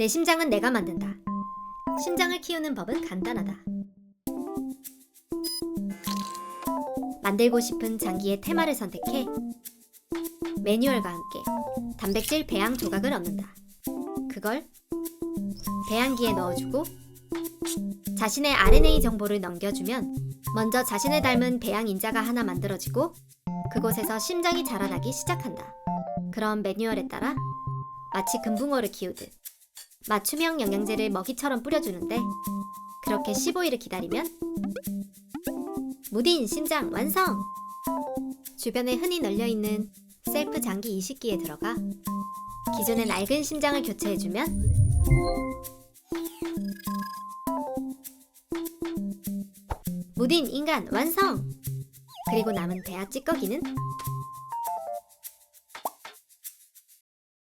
내 심장은 내가 만든다. 심장을 키우는 법은 간단하다. 만들고 싶은 장기의 테마를 선택해 매뉴얼과 함께 단백질 배양 조각을 얻는다. 그걸 배양기에 넣어주고 자신의 RNA 정보를 넘겨주면 먼저 자신을 닮은 배양 인자가 하나 만들어지고 그곳에서 심장이 자라나기 시작한다. 그럼 매뉴얼에 따라 마치 금붕어를 키우듯 맞춤형 영양제를 먹이처럼 뿌려주는데 그렇게 15일을 기다리면 무딘 심장 완성! 주변에 흔히 널려있는 셀프 장기 이식기에 들어가 기존의 낡은 심장을 교체해주면 무딘 인간 완성! 그리고 남은 대하 찌꺼기는